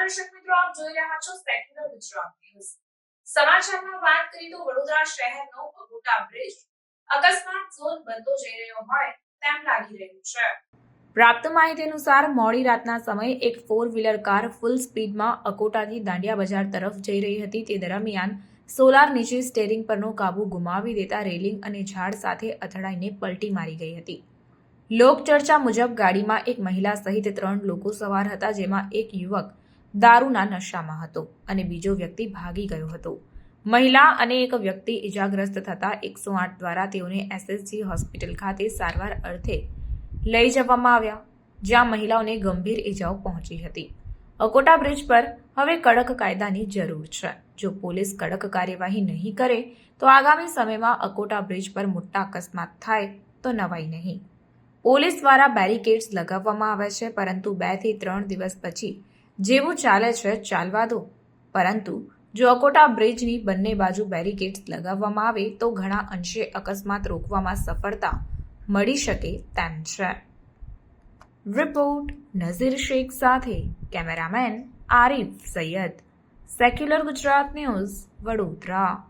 જોઈ રહ્યા છો સેક્યુલર ગુજરાત ન્યૂઝ સમાચારમાં વાત કરીએ તો વડોદરા શહેરનો અગોટા બ્રિજ. અકસ્માત ઝોન બનતો જઈ રહ્યો હોય તેમ લાગી રહ્યું છે. પ્રાપ્ત માહિતી અનુસાર મોડી રાતના સમયે એક ફોર વ્હીલર કાર ફૂલ સ્પીડમાં અકોટાથી દાંડિયા બજાર તરફ જઈ રહી હતી. તે દરમિયાન સોલાર નીચે સ્ટેરિંગ પરનો કાબુ ગુમાવી દેતા રેલિંગ અને ઝાડ સાથે અથડાઈને પલટી મારી ગઈ હતી. લોકચર્ચા મુજબ ગાડીમાં એક મહિલા સહિત ત્રણ લોકો સવાર હતા, જેમાં એક યુવક દારૂના નશામાં હતો અને બીજો વ્યક્તિ ભાગી ગયો હતો. મહિલા અને એક વ્યક્તિ ઇજાગ્રસ્ત થતા એકસો આઠ દ્વારા તેઓને એસએસજી હોસ્પિટલ ખાતે સારવાર અર્થે લઈ જવામાં આવ્યા, જ્યાં મહિલાઓને ગંભીર ઇજાઓ પહોંચી હતી. અકોટા બ્રિજ પર હવે કડક કાયદાની જરૂર છે. જો પોલીસ કડક કાર્યવાહી નહીં કરે, તો આગામી સમયમાં અકોટા બ્રિજ પર મોટા અકસ્માત થાય તો નવાઈ નહીં. પોલીસ દ્વારા બેરિકેડ્સ લગાવવામાં આવે છે, પરંતુ બેથી ત્રણ દિવસ પછી જેવું ચાલે છે ચાલવા દો. પરંતુ જો અકોટા બ્રિજની બંને બાજુ બેરિકેડ્સ લગાવવામાં આવે તો ઘણા અંશે અકસ્માત રોકવામાં સફળતા મળી શકે તેમ છે. રિપોર્ટ નઝીર શેખ સાથે cameraman Arif Sayed. Secular Gujarat news Vadodara.